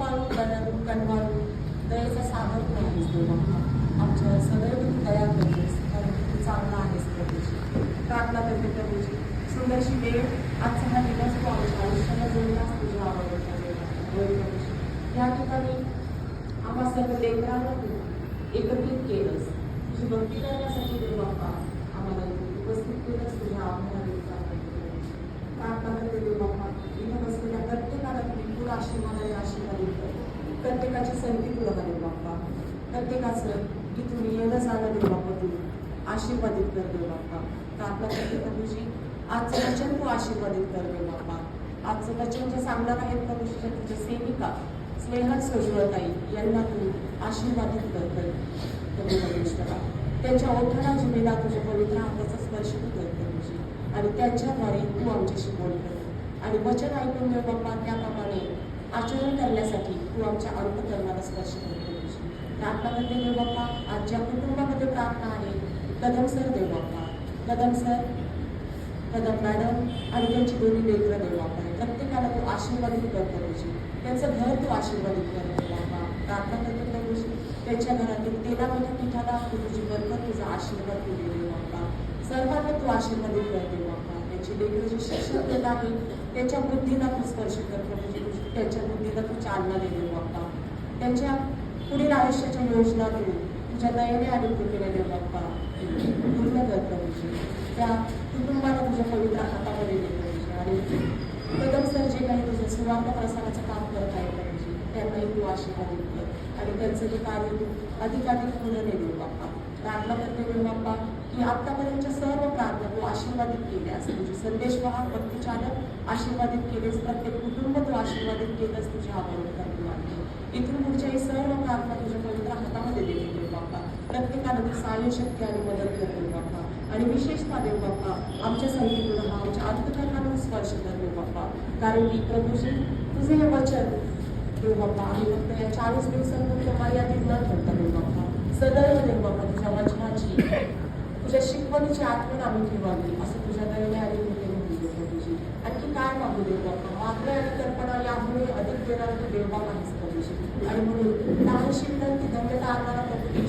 कृपाळू कण कणवाळू दयेचा सागर तू आहेस देवा आमच्या सदैव तू दया करतेस कारण तू चांगला आहेस प्रभूजी प्रार्थना करते प्रभूजी सुंदरशी वेळ आजचा हा दिवस तू आमच्या आयुष्याला जोडलाच तुझ्या आवडता प्रभूजी या ठिकाणी आम्हा सर्व लेकरांना तू एकत्रित केलंस. तुझी भक्ती करण्यासाठी देव बाप्पा आम्हाला इथे उपस्थित केलंस तुझ्या आम्हाला प्रार्थना करते देव बाप्पा इथं बसलेल्या प्रत्येकाला तू विपुल आशीर्वादाने आशीर्वादित कर प्रत्येकाची संधी तुला देव बाप्पा. प्रत्येकाचं इथून येणं जाणं देव बाप्पा तू आशीर्वादित कर दे बाप्पा. तर आपला प्रभूजी आजचं वचन तू आशीर्वादित कर दे बाप्पा. आजचं वचन जे सांगणार आहेत प्रभूजीच्या तुझ्या सेविका स्नेहल सोजवळताई यांना तू आशीर्वादित कर परमेश्वरा. त्यांच्या ओठाला जिमेला तुझ्या पवित्र हाताचा स्पर्श तू कर प्रभूजी. आणि त्यांच्याद्वारे तू आमच्याशी बोल कर आणि वचन ऐकून देव बाप्पा. आचरण करण्यासाठी तू आमच्या अंतकरणाला स्पर्श करतो प्रार्थना करते देव बाप्पा आजच्या कुटुंबामध्ये प्रार्थना आहे कदम सर देव बाप्पा. कदम सर कदम मॅडम आणि त्यांची दोन्ही लेकरं देव बाप्पा आहे प्रत्येकाला तू आशीर्वादित करतो प्रभूजी. त्यांचं घर तू आशीर्वादित कर बाप्पा. प्रार्थना करतो त्या गोष्टी त्यांच्या घरातील तेला पिठाला तू तुझी बरकत तुझा आशीर्वाद तू दे देव बाप्पा. सर्वांना तू आशीर्वादित कर बाप्पा. त्यांची लेकरं जे शिक्षण देत आहे त्यांच्या बुद्धीला तू स्पर्श करतो त्यांच्या बुद्धीला तू चालना दिली बाप्पा त्यांच्या पुढील आयुष्याच्या योजना तू तुझ्या दयेने आणि कृपेने बाप्पा पूर्ण करतो म्हणजे. त्या कुटुंबाला तुझ्या पवित्र हातामध्ये दे पाहिजे म्हणजे. आणि कदम सर जे काही तुझं सुवर्ण प्रसाराचं काम करत आहे पाहिजे म्हणजे, त्यांनाही तू आशीर्वाद कर. आणि त्यांचं जे कार्य तू अधिकाधिक पुढे ने देऊ बाप्पा प्रार्थना करते बाप्पा की आत्तापर्यंतच्या सर्व प्रार्थना तू आशीर्वादित केले असते. तुझे संदेश वाहक भक्तिचालक आशीर्वादित केलेस प्रत्येक कुटुंब तू आशीर्वादित केलंस तुझ्या आवडतात तू आहे इथून पुढच्या सर्व प्रार्थना तुझ्या पवित्र हातामध्ये देते देव बाप्पा. प्रत्येकाला तू सहाय्य शक्ती आणि मदत कर देव बाप्पा. आणि विशेषतः देव बाप्पा. आमच्या संगीतून हा आमच्या अंतकरणाला स्पर्श कर देव बाप्पा. कारण की प्रभूजी तुझे हे वचन देव बाप्पा. आम्ही फक्त या चाळीस दिवसांपुरतं मर्यादित न ठेवता देव बाप्पा. सदैव देव बाप्पा तुझ्या वचनाची. तुझ्या शिकवणीची आठवण आम्ही ठेवावी असं तुझ्या दयेने आणि कृपेने म्हणतो आणखी काय मागू देव बाप्पा मागणे आणि कल्पना यामुळे अधिक देणार तू देव बाप्पा आहेस प्रभूजी आणि म्हणून लहानशी ती धन्यता आम्हाला प्रभू